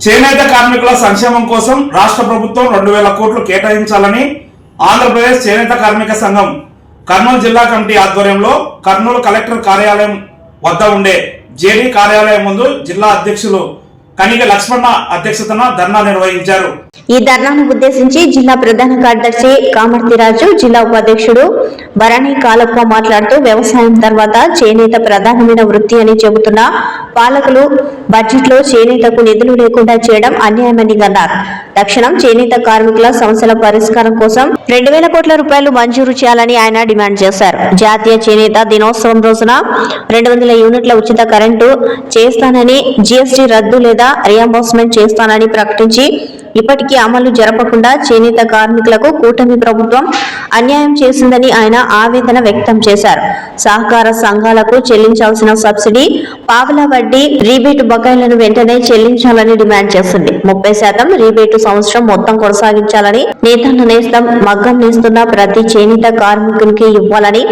చేనేత కార్మికుల సంక్షేమం కోసం రాష్ట్ర ప్రభుత్వం రెండు వేల కోట్లు కేటాయించాలని ఆంధ్రప్రదేశ్ చేనేత కార్మిక సంఘం కర్నూలు జిల్లా కమిటీ ఆధ్వర్యంలో కర్నూలు కలెక్టర్ కార్యాలయం వద్ద ఉండే జేడీ కార్యాలయం ముందు జిల్లా అధ్యక్షులు కనిగ లక్ష్మణ అధ్యక్షతన ధర్నా నిర్వహించారు. ఈ ధర్నాను ఉద్దేశించి జిల్లా ప్రధాన కార్యదర్శి కామర్తిరాజు జిల్లా ఉపాధ్యక్షుడు భరణి కాలప్ప మాట్లాడుతూ వ్యవసాయం తర్వాత చేనేత ప్రధానమైన వృత్తి అని చెబుతున్న పాలకులు బడ్జెట్లో చేనేతకు నిధులు లేకుండా చేయడం అన్యాయమని అన్నారు. తక్షణం చేనేత కార్మికుల సమస్యల పరిష్కారం కోసం రెండు వేల కోట్ల రూపాయలు మంజూరు చేయాలని ఆయన డిమాండ్ చేశారు. జాతీయ చేనేత దినోత్సవం రోజున రెండు వందల యూనిట్ల ఉచిత కరెంటు చేస్తానని జీఎస్టీ రద్దు లేదా రియంబర్స్మెంట్ చేస్తానని ప్రకటించి ఇప్పటికీ అమలు జరపకుండా చేనేత కార్మికులకు కూటమి ప్రభుత్వం అన్యాయం చేసిందని ఆయన ఆవేదన వ్యక్తం చేశారు. సహకార సంఘాలకు చెల్లించాల్సిన సబ్సిడీ పావలా వడ్డీ రీబేటు బకాయిలను వెంటనే చెల్లించాలని డిమాండ్ చేసింది ముప్పై శాతం రీబేటు సంవత్సరం మొత్తం కొనసాగించాలని నేతన్న నేస్తం మగ్గం నేస్తున్న ప్రతి చేనేత కార్మికునికి ఇవ్వాలని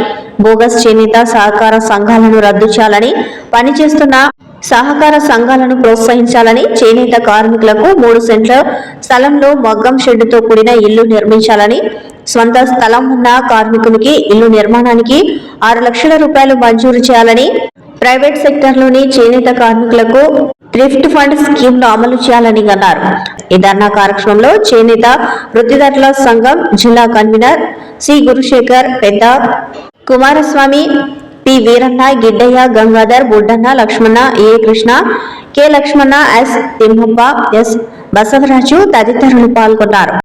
బోగస్ చేనేత సహకార సంఘాలను రద్దు చేయాలని పనిచేస్తున్న సహకార సంఘాలను ప్రోత్సహించాలని చేనేత కార్మికులకు మూడు సెంట్ల స్థలంలో మగ్గం షెడ్డుతో కూడిన ఇల్లు నిర్మించాలని స్వంత స్థలం ఉన్న కార్మికునికి ఇల్లు నిర్మాణానికి ఆరు లక్షల రూపాయలు మంజూరు చేయాలని ప్రైవేట్ సెక్టార్లోని చేనేత కార్మికులకు థ్రిఫ్ట్ ఫండ్ స్కీమ్ను అమలు చేయాలని అన్నారు. ఈ ధర్నా కార్యక్రమంలో చేనేత వృత్తిదారుల సంఘం జిల్లా convener C Gurushekar Pedda Kumaraswamy P Veeranna Giddaiah Gangadhar Buddanna Lakshmana A Krishna K Lakshmana S Thimmappa S Basavaraju తదితరులు పాల్గొన్నారు.